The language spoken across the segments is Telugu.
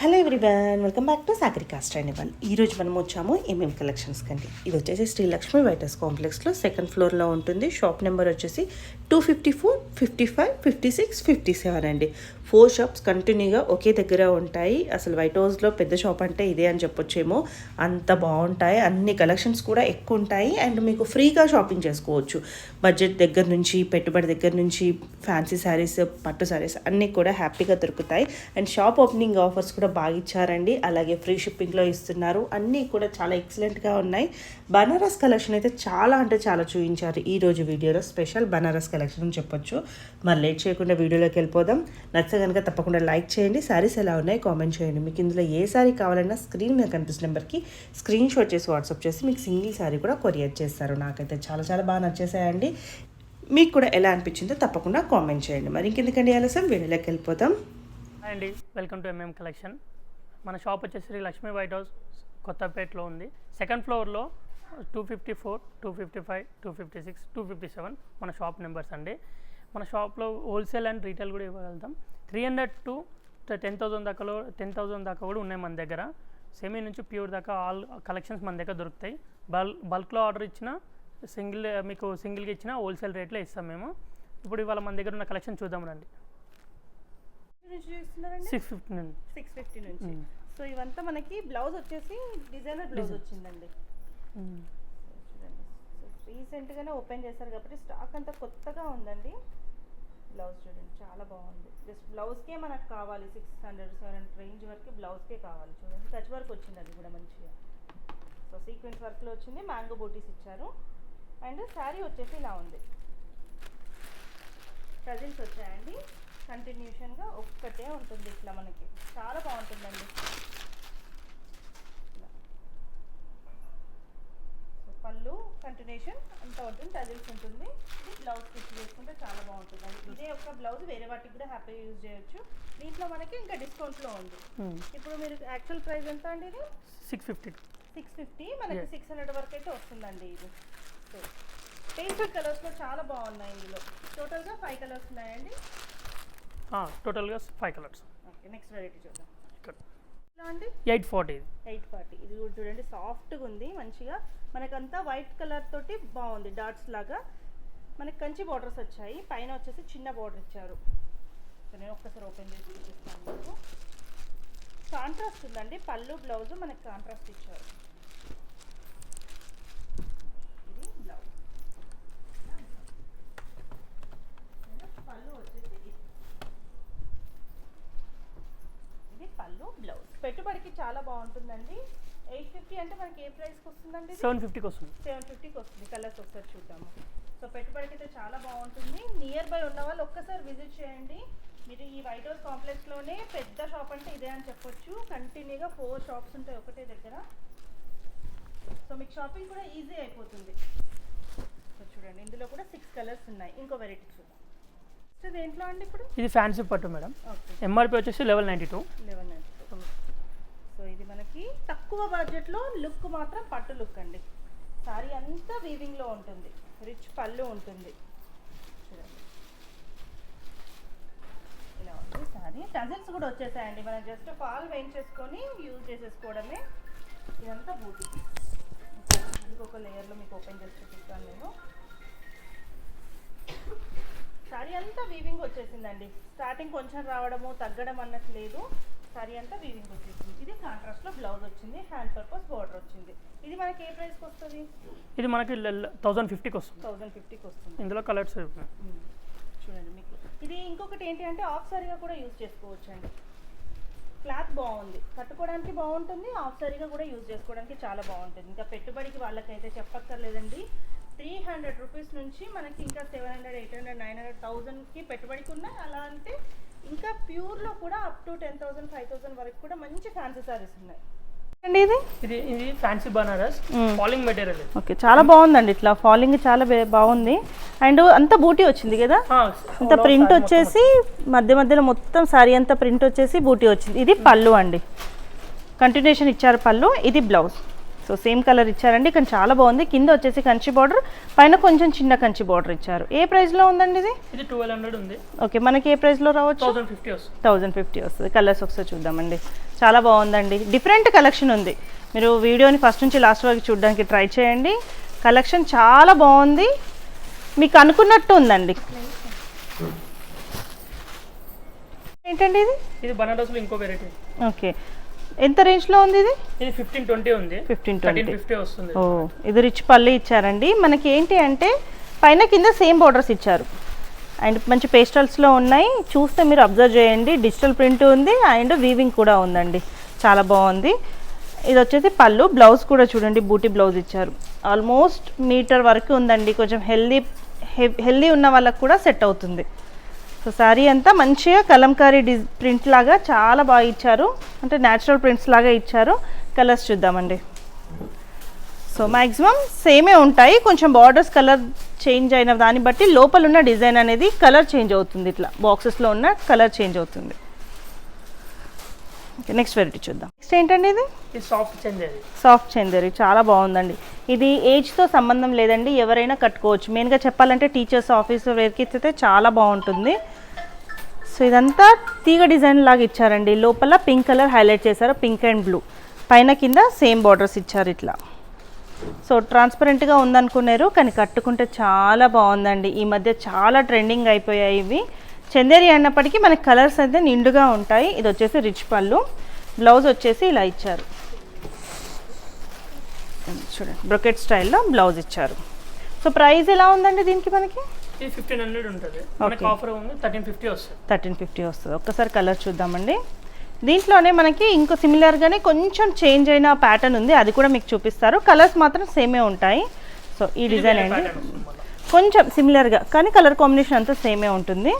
Hello everyone welcome back to Sagarika one ఈ రోజు మనం వచ్చాము ఎంఎం కలెక్షన్స్ కండి ఇది వచ్చేసి శ్రీలక్ష్మి వైటర్స్ కాంప్లెక్స్లో సెకండ్ ఫ్లోర్లో ఉంటుంది. షాప్ నెంబర్ వచ్చేసి two fifty four fifty five fifty six fifty seven అండి. ఫోర్ షాప్స్ కంటిన్యూగా ఒకే దగ్గర ఉంటాయి. అసలు వైట్ హౌస్లో పెద్ద షాప్ అంటే ఇదే అని చెప్పొచ్చేమో. అంత బాగుంటాయి. అన్ని కలెక్షన్స్ కూడా ఎక్కువ ఉంటాయి. అండ్ మీకు ఫ్రీగా షాపింగ్ చేసుకోవచ్చు. బడ్జెట్ దగ్గర నుంచి పెట్టుబడి దగ్గర నుంచి ఫ్యాన్సీ శారీస్ పట్టు శారీస్ అన్నీ కూడా హ్యాపీగా దొరుకుతాయి. అండ్ షాప్ ఓపెనింగ్ ఆఫర్స్ కూడా బాగా ఇచ్చారండి అలాగే ఫ్రీ షిప్పింగ్లో ఇస్తున్నారు. అన్నీ కూడా చాలా ఎక్సలెంట్గా ఉన్నాయి. బనారస్ కలెక్షన్ అయితే చాలా అంటే చాలా చూపించారు ఈరోజు వీడియోలో స్పెషల్ బనారస్ కలెక్షన్ అని చెప్పొచ్చు. మరి లేట్ చేయకుండా వీడియోలోకి వెళ్ళిపోదాం. నచ్చ కనుక తప్పకుండా లైక్ చేయండి. శారీస్ ఎలా ఉన్నాయి కామెంట్ చేయండి. మీకు ఇందులో ఏ శారీ కావాలన్నా స్క్రీన్ మీద కనిపిస్తున్న నెంబర్కి స్క్రీన్ షాట్ చేసి వాట్సాప్ చేసి మీకు సింగిల్ శారీ కూడా కొరియర్ చేస్తారు. నాకైతే చాలా చాలా బాగా నచ్చేసాయండి. మీకు కూడా ఎలా అనిపించిందో తప్పకుండా కామెంట్ చేయండి. మరి ఇంకెందుకండి ఆలస్యం? వీడియోలోకి వెళ్ళిపోతాం అండి వెల్కమ్ టు ఎంఎం కలెక్షన్ మన షాప్ వచ్చేసి శ్రీ లక్ష్మీ వైట్ హౌస్ కొత్తపేటలో ఉంది. సెకండ్ ఫ్లోర్లో two fifty four two fifty five two fifty six two fifty seven మన షాప్ నెంబర్స్ అండి. మన షాప్లో హోల్సేల్ అండ్ రీటైల్ కూడా ఇవ్వగలుగుతాం. Three hundred to ten thousand దాకాలో ten thousand దాకా కూడా ఉన్నాయి మన దగ్గర. సెమీ నుంచి ప్యూర్ దాకా ఆల్ కలెక్షన్స్ మన దగ్గర దొరుకుతాయి. బల్ బల్క్లో ఆర్డర్ ఇచ్చిన సింగిల్ మీకు సింగిల్గా ఇచ్చిన హోల్సేల్ రేట్లో ఇస్తాం మేము. ఇప్పుడు ఇవాళ మన దగ్గర ఉన్న కలెక్షన్ చూద్దాం రండి. సిక్స్ ఫిఫ్టీ నుండి. సిక్స్ ఫిఫ్టీ నుంచి. సో ఇవంతా మనకి బ్లౌజ్ వచ్చేసి డిజైనర్ బ్లౌజ్ వచ్చిందండి. చూడండి. రీసెంట్గానే ఓపెన్ చేశారు కాబట్టి స్టాక్ అంతా కొత్తగా ఉందండి. బ్లౌజ్ చూడండి చాలా బాగుంది. జస్ట్ బ్లౌజ్కే మనకు కావాలి six hundred seven hundred range వరకు బ్లౌజ్కే కావాలి. చూడండి టచ్ వర్క్ వచ్చింది అది కూడా మంచిగా. సో సీక్వెన్స్ వర్క్లో వచ్చింది మ్యాంగో బూటీస్ ఇచ్చారు. అండ్ శారీ వచ్చేసి ఇలా ఉంది. కజిన్స్ వచ్చాయండి. కంటిన్యూషన్గా ఒక్కటే ఉంటుంది ఇట్లా మనకి. చాలా బాగుంటుందండి. పళ్ళు కంటిన్యూషన్ అంతా ఉంటుంది టజిల్స్ ఉంటుంది. ఇది బ్లౌజ్ స్టిచ్ చేసుకుంటే చాలా బాగుంటుందండి. ఇదే ఒక బ్లౌజ్ వేరే వాటికి కూడా హ్యాపీగా యూజ్ చేయొచ్చు. దీంట్లో మనకి ఇంకా డిస్కౌంట్లో ఉంది. ఇప్పుడు మీరు యాక్చువల్ ప్రైస్ ఎంత అండి ఇది? Six fifty. సిక్స్ ఫిఫ్టీ మనకి. సిక్స్ హండ్రెడ్ వరకు అయితే వస్తుందండి ఇది. సో పేస్టల్ కలర్స్లో చాలా బాగున్నాయి ఇందులో. టోటల్గా ఫైవ్ కలర్స్ ఉన్నాయండి. టోటల్గా five colours okay next variety చూద్దాం. ఇక్కడ ఎయిట్ ఫార్టీ ఎయిట్ ఫార్టీ ఇది. కూడా చూడండి సాఫ్ట్గా ఉంది మంచిగా. మనకంతా వైట్ కలర్ తోటి బాగుంది డాట్స్ లాగా. మనకి కంచి బార్డర్స్ వచ్చాయి పైన వచ్చేసి చిన్న బార్డర్ ఇచ్చారు. నేను ఒక్కసారి ఓపెన్ చేసి చూపిస్తాను మీకు. కాంట్రాస్ట్ ఉందండి పళ్ళు బ్లౌజ్ మనకి కాంట్రాస్ట్ ఇచ్చారు ఇది బ్లౌజ్ పళ్ళు వచ్చేసి ఇది. ఇది పళ్ళు బ్లౌజ్. పెట్టుబడికి చాలా బాగుంటుందండి. ఎయిట్ ఫిఫ్టీ అంటే మనకి ఏ ప్రైస్కి వస్తుందండి? సెవెన్ ఫిఫ్టీకి వస్తుంది. సెవెన్ ఫిఫ్టీకి వస్తుంది. కలర్స్ ఒకసారి చూద్దాము. సో పెట్టుబడికి అయితే చాలా బాగుంటుంది. నియర్ బై ఉన్న వాళ్ళు ఒక్కసారి విజిట్ చేయండి. మీరు ఈ వైట్ హౌస్ కాంప్లెక్స్లోనే పెద్ద షాప్ అంటే ఇదే అని చెప్పొచ్చు. కంటిన్యూగా ఫోర్ షాప్స్ ఉంటాయి ఒకటే దగ్గర. సో మీకు షాపింగ్ కూడా ఈజీ అయిపోతుంది. సో చూడండి ఇందులో కూడా సిక్స్ కలర్స్ ఉన్నాయి. ఇంకో వెరైటీ చూద్దాం సో దేంట్లో అండి ఇప్పుడు ఇది ఫ్యాన్సీ పట్టు మేడం. ఎంఆర్పి వచ్చేసి eleven ninety two. Eleven so ఇది మనకి తక్కువ బడ్జెట్లో లుక్ మాత్రం పట్టు లుక్ అండి. సారీ అంతా వీవింగ్లో ఉంటుంది. రిచ్ పళ్ళు ఉంటుంది. చూడండి. ఇలా ఉంది సారీ టజల్స్ కూడా వచ్చేసాయండి. మనం జస్ట్ ఫాల్ వేయించేసుకొని యూజ్ చేసేసుకోవడమే. ఇదంతా బూటీ ఇంకొక లేయర్లో మీకు ఓపెన్ చేసి చూపిస్తాను నేను. సారీ అంతా వీవింగ్ వచ్చేసిందండి. స్టార్టింగ్ కొంచెం రావడము తగ్గడం అన్నట్టు లేదు. సారీ అంతా వీవింగ్ వచ్చేసింది. ఇది కాంట్రాస్ట్లో బ్లౌజ్ వచ్చింది హ్యాండ్ పర్పస్ బార్డర్ వచ్చింది. ఇది మనకి ఏ ప్రైస్కి వస్తుంది? ఇది మనకి థౌజండ్ ఫిఫ్టీకి వస్తుంది. థౌజండ్ ఫిఫ్టీకి వస్తుంది. ఇందులో కలర్స్. చూడండి మీకు. ఇది ఇంకొకటి ఏంటి అంటే ఆఫ్ సారీగా కూడా యూజ్ చేసుకోవచ్చు అండి క్లాత్ బాగుంది. కట్టుకోవడానికి బాగుంటుంది ఆఫ్ సారీగా కూడా యూజ్ చేసుకోవడానికి చాలా బాగుంటుంది. ఇంకా పెట్టుబడికి వాళ్ళకైతే చెప్పక్కర్లేదండి. త్రీ హండ్రెడ్ రూపీస్ నుంచి మనకి ఇంకా seven hundred eight hundred nine hundred థౌజండ్కి పెట్టుబడికి ఉన్నాయి అలా అంటే ఇంకా ప్యూర్లో కూడా up to ten thousand five thousand వరకు కూడా మంచి ఫ్యాన్సీ సారీస్ ఉన్నాయి. అండి ఇది? ఇది ఇది fancy Banaras. Falling material okay చాలా బాగుందండి ఇట్లా. ఫాలింగ్ చాలా బాగుంది. అండ్ అంత బూటీ వచ్చింది కదా? ఆ, అంత ప్రింట్ వచ్చేసి మధ్య మధ్యలో మొత్తం సారీ అంతా ప్రింట్ వచ్చేసి బూటీ వచ్చింది. ఇది పళ్ళు అండి. కంటిన్యూషన్ ఇచ్చారు పళ్ళు. ఇది బ్లౌజ్. సో సేమ్ కలర్ ఇచ్చారండి. కానీ చాలా బాగుంది. కింద వచ్చేసి కంచి బార్డర్ పైన కొంచెం చిన్న కంచి బార్డర్ ఇచ్చారు. ఏ ప్రైస్లో ఉందండి ఇది? ఇది ట్వెల్వ్ హండ్రెడ్ ఉంది. ఓకే మనకి ఏ ప్రైస్లో రావచ్చు? థౌసండ్ ఫిఫ్టీ వస్తుంది. థౌజండ్ ఫిఫ్టీ వస్తుంది. కలర్స్ ఒకసారి చూద్దామండి. చాలా బాగుందండి. డిఫరెంట్ కలెక్షన్ ఉంది. మీరు వీడియోని ఫస్ట్ నుంచి లాస్ట్ వరకు చూడడానికి ట్రై చేయండి. కలెక్షన్ చాలా బాగుంది. మీకు అనుకున్నట్టు ఉందండి. ఏంటండి ఇది? ఇది బనారస్లో ఇంకో వెరైటీ ఓకే ఎంత రేంజ్లో ఉంది ఇది? ఇది ఫిఫ్టీన్ ట్వంటీ ఉంది. ఫిఫ్టీన్ ట్వంటీ ఫిఫ్టీ వస్తుంది. ఓ ఇది రిచ్ పల్లి ఇచ్చారండి. మనకి ఏంటి అంటే పైన కింద సేమ్ బార్డర్స్ ఇచ్చారు. అండ్ మంచి పేస్టల్స్లో ఉన్నాయి. చూస్తే మీరు అబ్జర్వ్ చేయండి. డిజిటల్ ప్రింట్ ఉంది. అండ్ వీవింగ్ కూడా ఉందండి. చాలా బాగుంది. ఇది వచ్చేసి పళ్ళు. బ్లౌజ్ కూడా చూడండి. బూటీ బ్లౌజ్ ఇచ్చారు. ఆల్మోస్ట్ మీటర్ వరకు ఉందండి. కొంచెం హెల్దీ హెల్దీ ఉన్న వాళ్ళకి కూడా సెట్ అవుతుంది. సో శారీ అంతా మంచిగా కలంకారీ డిజ్ ప్రింట్ లాగా చాలా బాగా ఇచ్చారు. అంటే న్యాచురల్ ప్రింట్స్ లాగా ఇచ్చారు. కలర్స్ చూద్దామండి. సో మ్యాక్సిమం సేమే ఉంటాయి. కొంచెం బార్డర్స్ కలర్ చేంజ్ అయిన దాన్ని బట్టి లోపల ఉన్న డిజైన్ అనేది కలర్ చేంజ్ అవుతుంది ఇట్లా. బాక్సెస్లో ఉన్న కలర్ చేంజ్ అవుతుంది. నెక్స్ట్ వెరైటీ చూద్దాం. నెక్స్ట్ ఏంటండి ఇది? సాఫ్ట్ అది సాఫ్ట్ చందేరి చాలా బాగుందండి. ఇది ఏజ్తో సంబంధం లేదండి. ఎవరైనా కట్టుకోవచ్చు. మెయిన్గా చెప్పాలంటే టీచర్స్ ఆఫీస్ వేర్కి ఇచ్చితే చాలా బాగుంటుంది. సో ఇదంతా తీగ డిజైన్ లాగా ఇచ్చారండి. లోపల పింక్ కలర్ హైలైట్ చేశారు. Pink and blue. పైన కింద సేమ్ బార్డర్స్ ఇచ్చారు ఇట్లా. సో ట్రాన్స్పరెంట్గా ఉందనుకున్నారు కానీ కట్టుకుంటే చాలా బాగుందండి. ఈ మధ్య చాలా ట్రెండింగ్ అయిపోయాయి ఇవి. చందేరి అన్నప్పటికీ మనకి కలర్స్ అయితే నిండుగా ఉంటాయి. ఇది వచ్చేసి రిచ్ పళ్ళు. బ్లౌజ్ వచ్చేసి ఇలా ఇచ్చారు. చూడండి బ్రొకెట్ స్టైల్లో బ్లౌజ్ ఇచ్చారు. సో ప్రైస్ ఎలా ఉందండి దీనికి మనకి? ఇది ఫిఫ్టీన్ హండ్రెడ్ ఉంటుంది. మనకి. ఆఫర్ ఉంది థర్టీన్ ఫిఫ్టీ వస్తుంది. థర్టీన్ ఫిఫ్టీ వస్తుంది. ఒక్కసారి కలర్ చూద్దామండి. దీంట్లోనే మనకి ఇంకో సిమిలర్గానే కొంచెం చేంజ్ అయిన ప్యాటర్న్ ఉంది. అది కూడా మీకు చూపిస్తారు. కలర్స్ మాత్రం సేమే ఉంటాయి. సో ఈ డిజైన్ అండి. కొంచెం సిమిలర్గా కానీ కలర్ కాంబినేషన్ అంతా సేమే ఉంటుంది.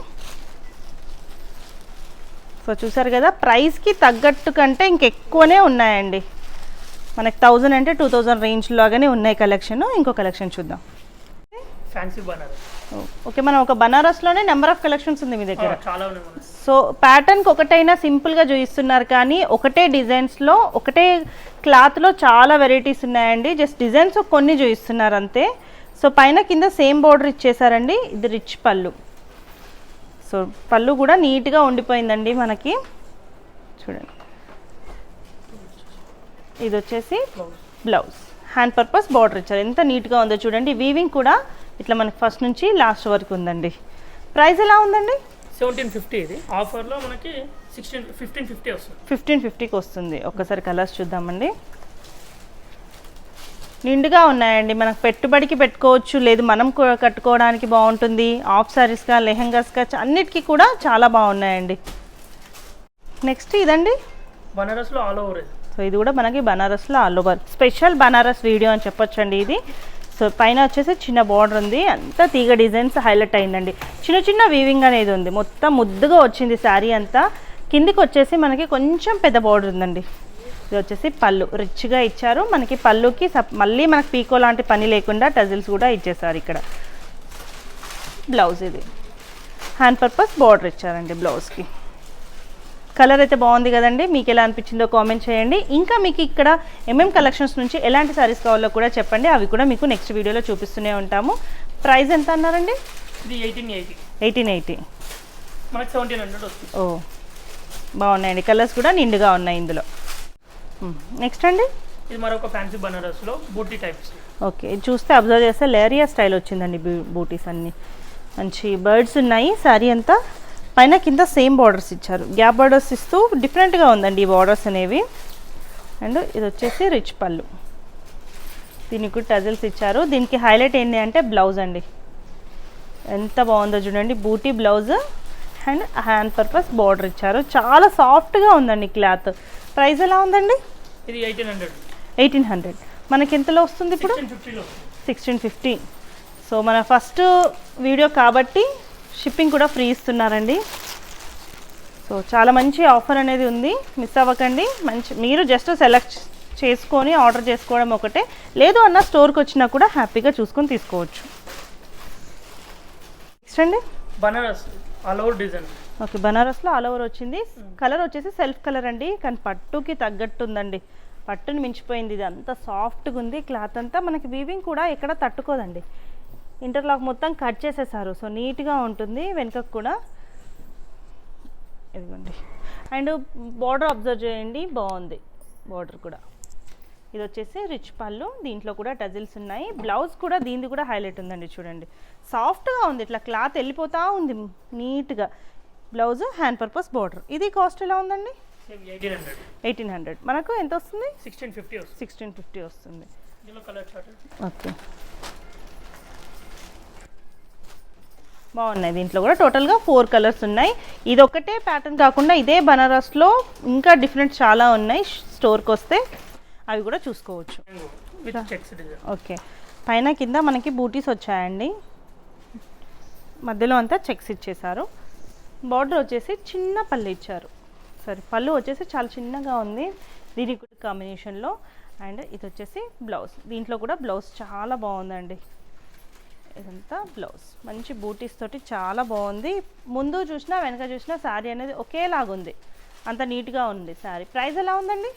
సో చూసారు కదా ప్రైస్కి తగ్గట్టు కంటే ఇంకెక్కువనే ఉన్నాయండి. మనకి థౌజండ్ అంటే టూ థౌజండ్ రేంజ్ లాగానే ఉన్నాయి కలెక్షన్ ఇంకో కలెక్షన్ చూద్దాం. ఫ్యాన్సీ బనారస్ ఓకే మనం ఒక బనారస్లోనే నెంబర్ ఆఫ్ కలెక్షన్స్ ఉంది మీ దగ్గర. చాలా సో ప్యాటర్న్కి ఒకటైనా సింపుల్గా చూపిస్తున్నారు కానీ ఒకటే డిజైన్స్లో ఒకటే క్లాత్లో చాలా వెరైటీస్ ఉన్నాయండి. జస్ట్ డిజైన్స్ కొన్ని చూపిస్తున్నారు అంతే. సో పైన కింద సేమ్ బార్డర్ ఇచ్చేసారండి ఇది రిచ్ పళ్ళు. సో పళ్ళు కూడా నీట్గా ఉండిపోయిందండి మనకి. చూడండి. ఇది వచ్చేసి బ్లౌజ్ హ్యాండ్ పర్పస్ బార్డర్ ఇచ్చారు. ఎంత నీట్గా ఉందో చూడండి. వీవింగ్ కూడా ఇట్లా మనకి ఫస్ట్ నుంచి లాస్ట్ వరకు ఉందండి. ప్రైస్ ఎలా ఉందండి? సెవెంటీన్ ఫిఫ్టీ ఇది. ఆఫర్లో మనకి సిక్స్టీన్ ఫిఫ్టీన్ ఫిఫ్టీ వస్తుంది. ఫిఫ్టీన్ ఫిఫ్టీకి వస్తుంది. ఒక్కసారి కలర్స్ చూద్దామండి. నిండుగా ఉన్నాయండి. మనకు పెట్టుబడికి పెట్టుకోవచ్చు. లేదు మనం కట్టుకోవడానికి బాగుంటుంది. ఆఫ్ సారీస్గా లెహంగాస్గా అన్నిటికీ కూడా చాలా బాగున్నాయండి. నెక్స్ట్ ఇదండి? బనారస్లో ఆల్ ఓవర్ సో ఇది కూడా మనకి బనారస్లో all over special Banaras video అని చెప్పొచ్చండి ఇది. సో పైన వచ్చేసి చిన్న బార్డర్ ఉంది. అంతా తీగ డిజైన్స్ హైలైట్ అయిందండి. చిన్న చిన్న వీవింగ్ అనేది ఉంది. మొత్తం ముద్దుగా వచ్చింది శారీ అంతా. కిందికి వచ్చేసి మనకి కొంచెం పెద్ద బార్డర్ ఉందండి. ఇది వచ్చేసి పళ్ళు. రిచ్గా ఇచ్చారు. మనకి పళ్ళుకి సప్ మళ్ళీ మనకి పీకో లాంటి పని లేకుండా టజిల్స్ కూడా ఇచ్చేసారు ఇక్కడ. బ్లౌజ్ ఇది. హ్యాండ్ పర్పస్ బార్డర్ ఇచ్చారండి బ్లౌజ్కి కలర్ అయితే బాగుంది కదండి. మీకు ఎలా అనిపించిందో కామెంట్ చేయండి. ఇంకా మీకు ఇక్కడ ఎంఎం కలెక్షన్స్ నుంచి ఎలాంటి సారీస్ కావాలో కూడా చెప్పండి. అవి కూడా మీకు నెక్స్ట్ వీడియోలో చూపిస్తూనే ఉంటాము. ప్రైస్ ఎంత అన్నారండి? ఎయిటీన్ ఎయిటీ ఓ బాగున్నాయండి. కలర్స్ కూడా నిండుగా ఉన్నాయి ఇందులో. నెక్స్ట్ అండి. ఇది మరొక ఫ్యాన్సీ బనారస్లో బూటీ టైప్స్ ఓకే ఇది చూస్తే అబ్జర్వ్ చేస్తే లేరియా స్టైల్ వచ్చిందండి బూటీస్ అన్నీ. మంచి బర్డ్స్ ఉన్నాయి. శారీ అంతా పైన కింద సేమ్ బార్డర్స్ ఇచ్చారు. గ్యాప్ బార్డర్స్ ఇస్తూ డిఫరెంట్గా ఉందండి ఈ బార్డర్స్ అనేవి. అండ్ ఇది వచ్చేసి రిచ్ పళ్ళు. దీనికి కూడా టజిల్స్ ఇచ్చారు. దీనికి హైలైట్ ఏంటి అంటే బ్లౌజ్ అండి. ఎంత బాగుందో చూడండి. బూటీ blouse and hand purpose border ఇచ్చారు. చాలా సాఫ్ట్గా ఉందండి క్లాత్ ప్రైస్ ఎలా ఉందండి? ఇది ఎయిటీన్ హండ్రెడ్ ఎయిటీన్ హండ్రెడ్ మనకి ఎంతలో వస్తుంది ఇప్పుడు? సిక్స్టీన్ ఫిఫ్టీ సో మన ఫస్ట్ వీడియో కాబట్టి షిప్పింగ్ కూడా ఫ్రీ ఇస్తున్నారండి. సో చాలా మంచి ఆఫర్ అనేది ఉంది. మిస్ అవ్వకండి. మంచి మీరు జస్ట్ సెలెక్ట్ చేసుకొని ఆర్డర్ చేసుకోవడం ఒకటే. లేదు అన్న స్టోర్కి వచ్చినా కూడా హ్యాపీగా చూసుకొని తీసుకోవచ్చు. నెక్స్ట్ అండి. Banaras all over design. Okay బనారస్లో all over వచ్చింది. కలర్ వచ్చేసి సెల్ఫ్ కలర్ అండి. కానీ పట్టుకి తగ్గట్టు ఉందండి పట్టుని మించిపోయింది. ఇది అంత సాఫ్ట్గా ఉంది. క్లాత్ అంతా మనకి వీవింగ్ కూడా ఎక్కడ తట్టుకోదండి. ఇంటర్లాక్ మొత్తం కట్ చేసేసారు. సో నీట్గా ఉంటుంది. వెనుకకు కూడా ఇదిగోండి. అండ్ బార్డర్ అబ్జర్వ్ చేయండి. బాగుంది. బార్డర్ కూడా. ఇది వచ్చేసి రిచ్ పళ్ళు. దీంట్లో కూడా టజిల్స్ ఉన్నాయి. బ్లౌజ్ కూడా దీనిది కూడా హైలైట్ ఉందండి చూడండి. సాఫ్ట్గా ఉంది. ఇట్లా క్లాత్ వెళ్ళిపోతూ ఉంది నీట్గా. Blouse hand purpose border. ఇది కాస్ట్ ఎలా ఉందండి? Eighteen hundred. మనకు ఎంత వస్తుంది? సిక్స్టీన్ ఫిఫ్టీ సిక్స్టీన్ ఫిఫ్టీ వస్తుంది. ఓకే. బాగున్నాయి దీంట్లో కూడా. టోటల్గా ఫోర్ కలర్స్ ఉన్నాయి. ఇది ఒకటే ప్యాటర్న్ కాకుండా ఇదే బనారస్లో ఇంకా డిఫరెంట్ చాలా ఉన్నాయి స్టోర్కి వస్తే. అవి కూడా చూసుకోవచ్చు. ఓకే పైన కింద మనకి బూటీస్ వచ్చాయండి. మధ్యలో అంతా చెక్స్ ఇచ్చేసారు బార్డర్ వచ్చేసి చిన్న పళ్ళు ఇచ్చారు. సరే పళ్ళు వచ్చేసి చాలా చిన్నగా ఉంది. దీనికి కూడా కాంబినేషన్లో అండ్ ఇది వచ్చేసి బ్లౌజ్ దీంట్లో కూడా బ్లౌజ్ చాలా బాగుందండి. ఇదంతా బ్లౌజ్. మంచి బూటీస్ తోటి చాలా బాగుంది. ముందు చూసినా వెనక చూసినా శారీ అనేది ఒకేలాగా ఉంది అంత నీట్గా ఉంది శారీ. ప్రైస్ ఎలా ఉందండి?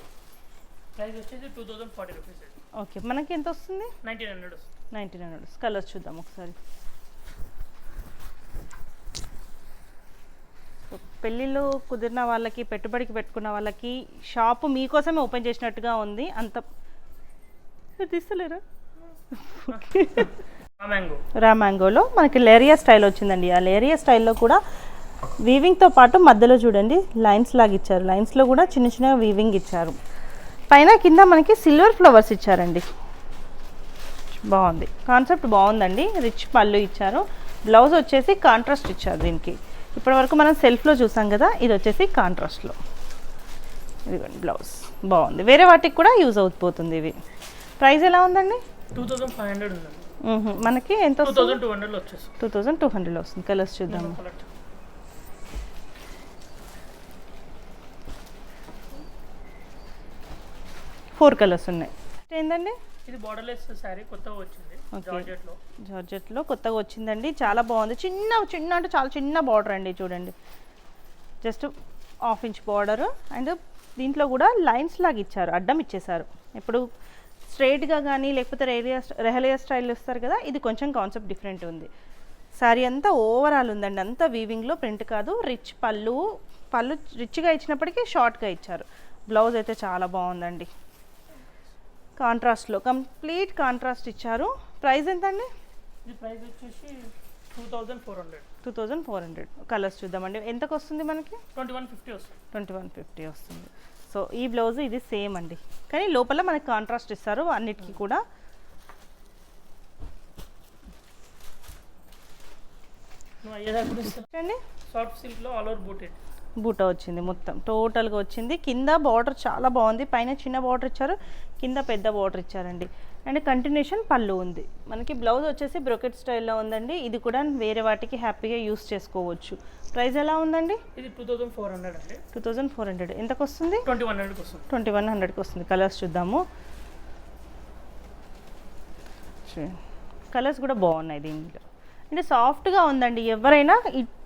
ప్రైస్ వచ్చేసి two thousand forty rupees okay. మనకి ఎంత వస్తుంది? Nineteen hundred nineteen hundred colours చూద్దాం ఒకసారి. పెళ్ళిళ్ళు కుదిరిన వాళ్ళకి పెట్టుబడికి పెట్టుకున్న వాళ్ళకి షాపు మీకోసమే ఓపెన్ చేసినట్టుగా ఉంది. అంత తీస్తలేరా? రా మ్యాంగోలో మనకి లేరియా స్టైల్ వచ్చిందండి. ఆ లేరియా స్టైల్లో కూడా వీవింగ్తో పాటు మధ్యలో చూడండి లైన్స్ లాగా ఇచ్చారు. లైన్స్లో కూడా చిన్న చిన్న వీవింగ్ ఇచ్చారు. పైన కింద మనకి సిల్వర్ ఫ్లవర్స్ ఇచ్చారండి. బాగుంది. కాన్సెప్ట్ బాగుందండి. రిచ్ పళ్ళు ఇచ్చారు. బ్లౌజ్ వచ్చేసి కాంట్రాస్ట్ ఇచ్చారు దీనికి. ఇప్పటివరకు మనం సెల్ఫ్లో చూసాం కదా ఇది వచ్చేసి కాంట్రాస్ట్లో ఇదిగోండి బ్లౌజ్ బాగుంది. వేరే వాటికి కూడా యూజ్ అవుతుంది ఇవి. ప్రైస్ ఎలా ఉందండి? టూ థౌసండ్ ఫైవ్ హండ్రెడ్ ఉందండి. మనకి ఎంత టూ థౌసండ్ టూ థౌజండ్ హండ్రెడ్లో వస్తుంది. కలర్స్ చూద్దాము. ఫోర్ కలర్స్ ఉన్నాయి. ఏంటండి ఇది బార్డర్లెస్ శారీ కొత్తగా వచ్చింది. జార్జెట్లో. జార్జెట్లో కొత్తగా వచ్చిందండి. చాలా బాగుంది. చిన్న చిన్న అంటే చాలా చిన్న బార్డర్ అండి చూడండి. Just half inch border. And దీంట్లో కూడా లైన్స్ లాగా ఇచ్చారు. అడ్డం ఇచ్చేసారు. ఇప్పుడు స్ట్రైట్గా కానీ లేకపోతే రేరియా రెహలియా స్టైల్ ఇస్తారు కదా ఇది కొంచెం కాన్సెప్ట్ డిఫరెంట్ ఉంది. శారీ అంతా ఓవరాల్ ఉందండి. అంతా వీవింగ్లో ప్రింట్ కాదు. రిచ్ పళ్ళు పళ్ళు రిచ్గా ఇచ్చినప్పటికీ షార్ట్గా ఇచ్చారు. బ్లౌజ్ అయితే చాలా బాగుందండి. కాంట్రాస్ట్లో కంప్లీట్ కాంట్రాస్ట్ ఇచ్చారు. ప్రైస్ ఎంతండి? ఇది ప్రైస్ వచ్చేసి two thousand four hundred. Two thousand four hundred. Colours చూద్దామండి. ఎంతకు వస్తుంది మనకి? ట్వంటీ వన్ ఫిఫ్టీ వస్తుంది. ట్వంటీ వన్ ఫిఫ్టీ వస్తుంది. సో ఈ బ్లౌజ్ ఇది సేమ్ అండి. కానీ లోపల మనకి కాంట్రాస్ట్ ఇస్తారు అన్నిటికీ కూడా. సాఫ్ట్ సిల్క్లో ఆల్ ఓవర్ బూటెడ్ బూట వచ్చింది మొత్తం. టోటల్గా వచ్చింది. కింద బార్డర్ చాలా బాగుంది. పైన చిన్న బార్డర్ ఇచ్చారు కింద పెద్ద బార్డర్ ఇచ్చారండి. అండ్ కంటిన్యూషన్ పళ్ళు ఉంది. మనకి బ్లౌజ్ వచ్చేసి బ్రొకెట్ స్టైల్లో ఉందండి. ఇది కూడా వేరే వాటికి హ్యాపీగా యూస్ చేసుకోవచ్చు. ప్రైస్ ఎలా ఉందండి? ఇది టూ థౌసండ్ ఫోర్ హండ్రెడ్ అండి. Two thousand four hundred. ఎంతకు వస్తుంది ట్వంటీ వన్ హండ్రెడ్కి వస్తుంది. ట్వంటీ వన్ హండ్రెడ్కి వస్తుంది. కలర్స్ చూద్దాము. కలర్స్ కూడా బాగున్నాయి దీంట్లో అంటే సాఫ్ట్గా ఉందండి. ఎవరైనా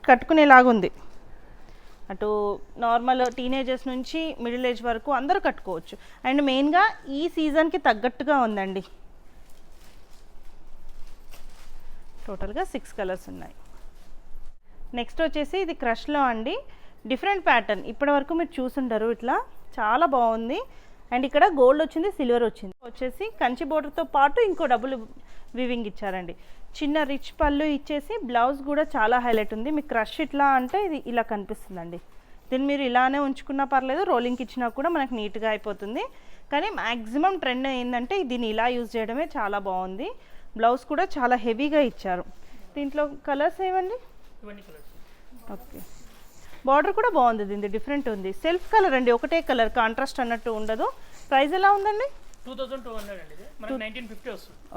కట్టుకునేలాగా ఉంది అటు నార్మల్ టీనేజర్స్ నుంచి మిడిల్ ఏజ్ వరకు అందరూ కట్టుకోవచ్చు. అండ్ మెయిన్గా ఈ సీజన్కి తగ్గట్టుగా ఉందండి. టోటల్గా సిక్స్ కలర్స్ ఉన్నాయి. నెక్స్ట్ వచ్చేసి ఇది క్రష్లో అండి. డిఫరెంట్ ప్యాటర్న్ ఇప్పటి వరకు మీరు చూసుంటారు ఇట్లా. చాలా బాగుంది. అండ్ ఇక్కడ గోల్డ్ వచ్చింది సిల్వర్ వచ్చింది. వచ్చేసి కంచి బోర్డర్తో పాటు ఇంకో డబుల్ వివింగ్ ఇచ్చారండి. చిన్న రిచ్ పళ్ళు ఇచ్చేసి బ్లౌజ్ కూడా చాలా హైలైట్ ఉంది. మీకు క్రష్ ఇట్లా అంటే ఇది ఇలా కనిపిస్తుందండి. దీన్ని మీరు ఇలానే ఉంచుకున్నా పర్లేదు రోలింగ్కి ఇచ్చినా కూడా మనకు నీట్గా అయిపోతుంది. కానీ మ్యాక్సిమం ట్రెండ్ ఏంటంటే దీన్ని ఇలా యూజ్ చేయడమే చాలా బాగుంది. బ్లౌజ్ కూడా చాలా హెవీగా ఇచ్చారు. దీంట్లో కలర్స్ ఏవండి? ఓకే. బార్డర్ కూడా బాగుంది దీనికి డిఫరెంట్ ఉంది. సెల్ఫ్ కలర్ అండి ఒకటే కలర్ కాంట్రాస్ట్ అన్నట్టు ఉండదు. ప్రైస్ ఎలా ఉందండి? టూ థౌసండ్ టూ హండ్రెడ్ అండి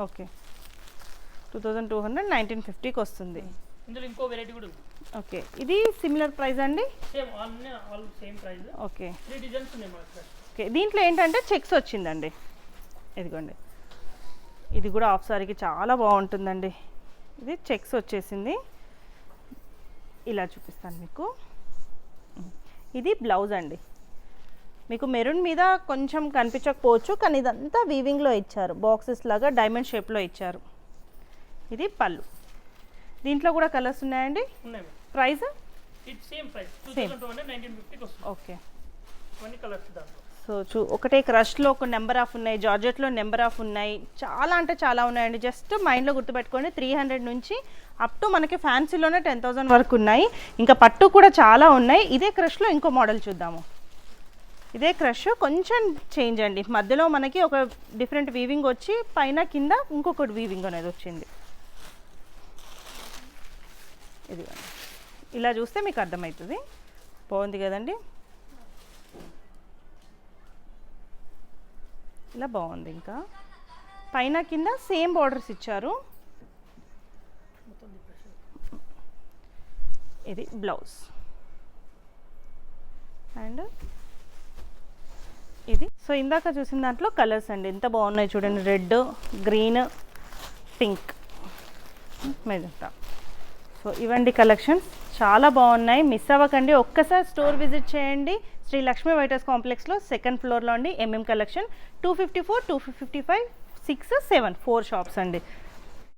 okay. Two thousand two hundred nineteen ఫిఫ్టీకి వస్తుంది. ఇందులో ఇంకో వెరైటీ కూడా ఓకే. ఇది సిమిలర్ ప్రైస్ అండి? Same all same price okay. Three designs ఉన్నాయి ఓకే. దీంట్లో ఏంటంటే చెక్స్ వచ్చిందండి. ఇదిగోండి. ఇది కూడా ఆఫ్ సారీకి చాలా బాగుంటుందండి. ఇది చెక్స్ వచ్చేసింది. ఇలా చూపిస్తాను మీకు. ఇది బ్లౌజ్ అండి. మీకు మెరూన్ మీద కొంచెం కనిపించకపోవచ్చు కానీ ఇదంతా వీవింగ్లో ఇచ్చారు. బాక్సెస్ లాగా డైమండ్ షేప్లో ఇచ్చారు. ఇది పళ్ళు. దీంట్లో కూడా కలర్స్ ఉన్నాయండి? ప్రైస్? ఓకే. సో చూ ఒకటే క్రష్లో ఒక నెంబర్ ఆఫ్ ఉన్నాయి జార్జెట్లో నెంబర్ ఆఫ్ ఉన్నాయి. చాలా అంటే చాలా ఉన్నాయండి. జస్ట్ మైండ్లో గుర్తుపెట్టుకోండి త్రీ హండ్రెడ్ నుంచి అప్ టు మనకి ఫ్యాన్సీలోనే టెన్ థౌసండ్ వరకు ఉన్నాయి. ఇంకా పట్టు కూడా చాలా ఉన్నాయి. ఇదే క్రష్లో ఇంకో మోడల్ చూద్దాము. ఇదే క్రష్ కొంచెం చేంజ్ అండి. మధ్యలో మనకి ఒక డిఫరెంట్ వీవింగ్ వచ్చి పైన కింద ఇంకొకటి వీవింగ్ అనేది వచ్చింది. ఇది ఇలా చూస్తే మీకు అర్థమవుతుంది. బాగుంది కదండి? ఇలా బాగుంది ఇంకా. పైన కింద సేమ్ బార్డర్స్ ఇచ్చారు. ఇది బ్లౌజ్ అండ్ ఇది. సో ఇందాక చూసిన దాంట్లో కలర్స్ అండి. ఎంత బాగున్నాయి చూడండి. Red green pink magenta. So ఇవండి కలెక్షన్స్. చాలా బాగున్నాయి. మిస్ అవ్వకండి. ఒక్కసారి స్టోర్ విజిట్ చేయండి. శ్రీ లక్ష్మీ వైటర్స్ కాంప్లెక్స్లో సెకండ్ ఫ్లోర్లో అండి MM collection. Two fifty four two fifty five six seven four shops అండి.